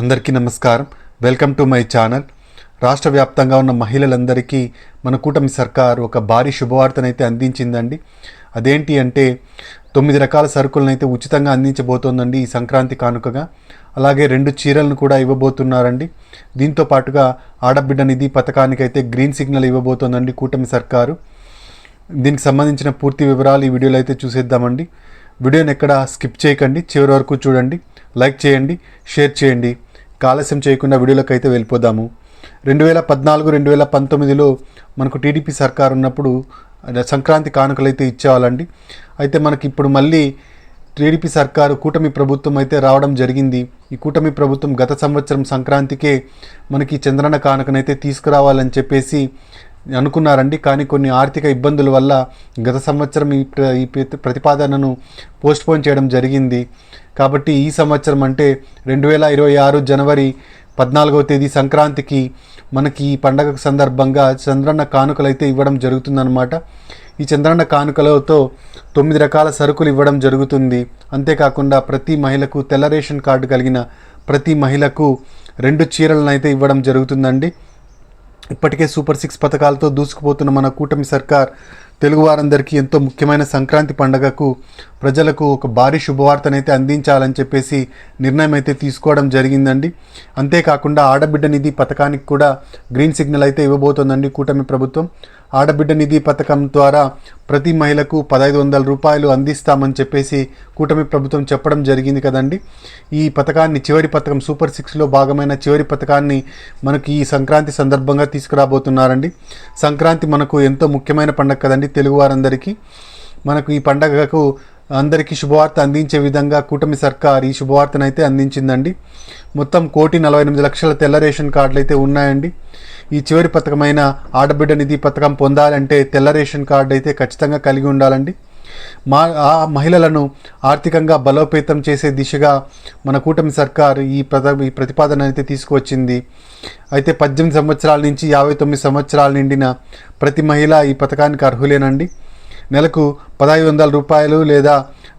అందరికీ నమస్కారం. Welcome to my channel. రాష్ట్ర వ్యాప్తంగా ఉన్న మహిళలందరికీ మన కూటమి సర్కార్ ఒక భారీ శుభవార్తనైతే అందించిందండి. అదేంటి అంటే తొమ్మిది రకాల సరుకులను అయితే ఉచితంగా అందించబోతోందండి ఈ సంక్రాంతి కానుకగా. అలాగే రెండు చీరలను కూడా ఇవ్వబోతున్నారండి. దీంతో పాటుగా ఆడబిడ్డ నిధి పథకానికి అయితే గ్రీన్ సిగ్నల్ ఇవ్వబోతోందండి కూటమి సర్కారు. దీనికి సంబంధించిన పూర్తి వివరాలు ఈ వీడియోలో అయితే చూసేద్దామండి. వీడియోని ఎక్కడ స్కిప్ చేయకండి చివరి వరకు చూడండి. లైక్ చేయండి షేర్ చేయండి. ఆలస్యం చేయకుండా వీడియోలోకి అయితే వెళ్ళిపోదాము. రెండు వేల పద్నాలుగు రెండు వేల పంతొమ్మిదిలో మనకు టీడీపీ సర్కార్ ఉన్నప్పుడు సంక్రాంతి కానుకలు అయితే ఇచ్చేవాళ్ళండి. అయితే మనకి ఇప్పుడు మళ్ళీ టీడీపీ సర్కారు కూటమి ప్రభుత్వం అయితే రావడం జరిగింది. ఈ కూటమి ప్రభుత్వం గత సంవత్సరం సంక్రాంతికే మనకి చంద్రన్న కానుకనైతే తీసుకురావాలని చెప్పేసి అనుకున్నారండి. కానీ కొన్ని ఆర్థిక ఇబ్బందుల వల్ల గత సంవత్సరం ఈ ఈ ప్రతిపాదనను పోస్ట్పోన్ చేయడం జరిగింది. కాబట్టి ఈ సంవత్సరం అంటే రెండు వేల ఇరవై ఆరు జనవరి పద్నాలుగవ తేదీ సంక్రాంతికి మనకి ఈ పండగ సందర్భంగా చంద్రన్న కానుకలు అయితే ఇవ్వడం జరుగుతుందన్నమాట. ఈ చంద్రన్న కానుకలతో తొమ్మిది రకాల సరుకులు ఇవ్వడం జరుగుతుంది. అంతేకాకుండా ప్రతి మహిళకు తెల్ల రేషన్ కార్డు కలిగిన ప్రతి మహిళకు రెండు చీరలను అయితే ఇవ్వడం జరుగుతుందండి. ఇప్పటికే సూపర్ సిక్స్ పథకాలతో దూసుకుపోతున్న మన కూటమి సర్కార్ తెలుగు వారందరికీ ఎంతో ముఖ్యమైన సంక్రాంతి పండగకు ప్రజలకు ఒక భారీ శుభవార్తనైతే అందించాలని చెప్పేసి నిర్ణయం అయితే తీసుకోవడం జరిగిందండి. అంతేకాకుండా ఆడబిడ్డ నిధి పథకానికి కూడా గ్రీన్ సిగ్నల్ అయితే ఇవ్వబోతోందండి కూటమి ప్రభుత్వం. ఆడబిడ్డ నిధి పథకం ద్వారా ప్రతి మహిళకు పదహైదు వందల రూపాయలు అందిస్తామని చెప్పేసి కూటమి ప్రభుత్వం చెప్పడం జరిగింది కదండి. ఈ పథకాన్ని చివరి పథకం సూపర్ సిక్స్లో భాగమైన చివరి పథకాన్ని మనకి ఈ సంక్రాంతి సందర్భంగా తీసుకురాబోతున్నారండి. సంక్రాంతి మనకు ఎంతో ముఖ్యమైన పండగ కదండి తెలుగు వారందరికీ మనకు ఈ పండగకు అందరికీ శుభవార్త అందించే విధంగా కూటమి సర్కార్ ఈ శుభవార్తనైతే అందించిందండి. మొత్తం కోటి నలభై ఎనిమిది లక్షల తెల్ల రేషన్ కార్డులు అయితే ఉన్నాయండి. ఈ చివరి పథకమైన ఆడబిడ్డ నిధి పథకం పొందాలంటే తెల్ల రేషన్ కార్డు అయితే ఖచ్చితంగా కలిగి ఉండాలండి. మా ఆ మహిళలను ఆర్థికంగా బలోపేతం చేసే దిశగా మన కూటమి సర్కార్ ఈ ప్రత ఈ ప్రతిపాదన అయితే తీసుకువచ్చింది. అయితే పద్దెనిమిది సంవత్సరాల నుంచి యాభై తొమ్మిది సంవత్సరాలు నిండిన ప్రతి మహిళ ఈ పథకానికి అర్హులేనండి. నెలకు పదహైదు వందల రూపాయలు లేదా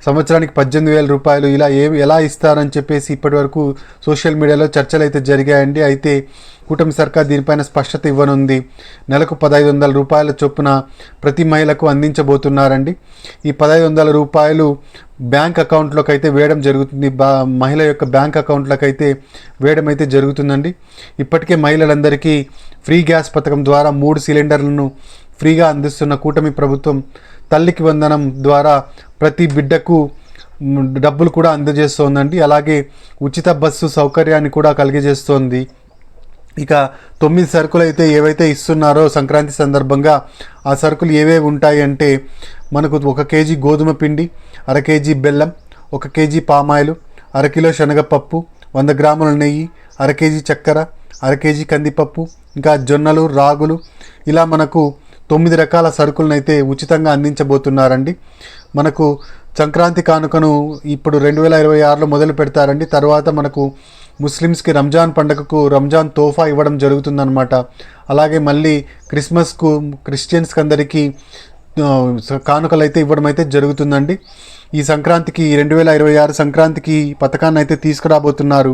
సంవత్సరానికి పద్దెనిమిది వేల రూపాయలు ఇలా ఏ ఎలా ఇస్తారని చెప్పేసి ఇప్పటివరకు సోషల్ మీడియాలో చర్చలు అయితే జరిగాయండి. అయితే కూటమి సర్కార్ దీనిపైన స్పష్టత ఇవ్వనుంది. నెలకు పదహైదు వందల రూపాయల చొప్పున ప్రతి మహిళకు అందించబోతున్నారండి. ఈ పదహైదు వందల రూపాయలు బ్యాంక్ అకౌంట్లోకి అయితే వేయడం జరుగుతుంది. బా మహిళ యొక్క బ్యాంక్ అకౌంట్లోకి అయితే వేయడం అయితే జరుగుతుందండి. ఇప్పటికే మహిళలందరికీ ఫ్రీ గ్యాస్ పథకం ద్వారా మూడు సిలిండర్లను ఫ్రీగా అందిస్తున్న కూటమి ప్రభుత్వం తల్లికి వందనం ద్వారా ప్రతి బిడ్డకు డబ్బులు కూడా అందజేస్తోందండి. అలాగే ఉచిత బస్సు సౌకర్యాన్ని కూడా కలిగజేస్తోంది. ఇక తొమ్మిది సరుకులు అయితే ఏవైతే ఇస్తున్నారో సంక్రాంతి సందర్భంగా ఆ సరుకులు ఏవేవి ఉంటాయి అంటే మనకు ఒక కేజీ గోధుమ పిండి అర కేజీ బెల్లం ఒక కేజీ పామాయిలు అరకిలో శనగపప్పు వంద గ్రాముల నెయ్యి అర కేజీ చక్కెర అర కేజీ కందిపప్పు ఇంకా జొన్నలు రాగులు. ఇలా మనకు తొమ్మిది రకాల సరుకులను అయితే ఉచితంగా అందించబోతున్నారండి. మనకు సంక్రాంతి కానుకను ఇప్పుడు రెండు వేల ఇరవై ఆరులో మొదలు పెడతారండి. తర్వాత మనకు ముస్లిమ్స్కి రంజాన్ పండగకు రంజాన్ తోఫా ఇవ్వడం జరుగుతుందన్నమాట. అలాగే మళ్ళీ క్రిస్మస్కు క్రిస్టియన్స్కి అందరికీ కానుకలు అయితే ఇవ్వడం అయితే జరుగుతుందండి. ఈ సంక్రాంతికి రెండు వేల ఇరవై ఆరు సంక్రాంతికి ఈ పథకాన్ని అయితే తీసుకురాబోతున్నారు.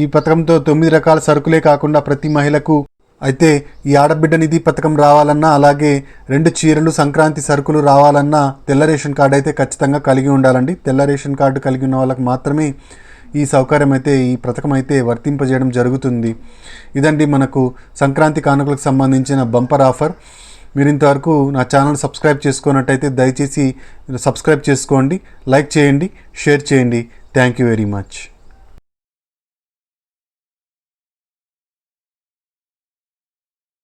ఈ పథకంతో తొమ్మిది రకాల సరుకులే కాకుండా ప్రతి మహిళకు అయితే ఈ ఆడబిడ్డ నిధి పథకం రావాలన్నా అలాగే రెండు చీరలు సంక్రాంతి సరుకులు రావాలన్నా తెల్ల రేషన్ కార్డు అయితే ఖచ్చితంగా కలిగి ఉండాలండి. తెల్ల రేషన్ కార్డు కలిగి ఉన్న వాళ్ళకి మాత్రమే ఈ సౌకర్యం అయితే ఈ పథకం అయితే వర్తింపజేయడం జరుగుతుంది. ఇదండి మనకు సంక్రాంతి కానుకలకు సంబంధించిన బంపర్ ఆఫర్. మీరు ఇంతవరకు నా ఛానల్ సబ్స్క్రైబ్ చేసుకున్నట్టయితే దయచేసి సబ్స్క్రైబ్ చేసుకోండి లైక్ చేయండి షేర్ చేయండి. Thank you very much.